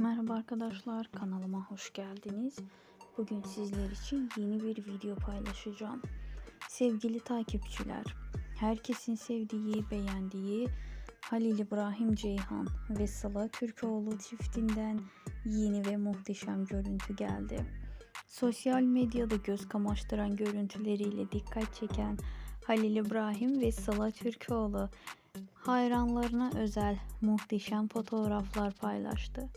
Merhaba arkadaşlar kanalıma hoş geldiniz. Bugün sizler için yeni bir video paylaşacağım. Sevgili takipçiler, herkesin sevdiği, beğendiği Halil İbrahim Ceyhan ve Sıla Türkoğlu çiftinden yeni ve muhteşem görüntü geldi. Sosyal medyada göz kamaştıran görüntüleriyle dikkat çeken Halil İbrahim ve Sıla Türkoğlu hayranlarına özel muhteşem fotoğraflar paylaştı.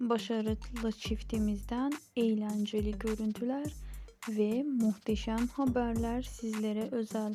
Başarılı çiftimizden eğlenceli görüntüler ve muhteşem haberler sizlere özel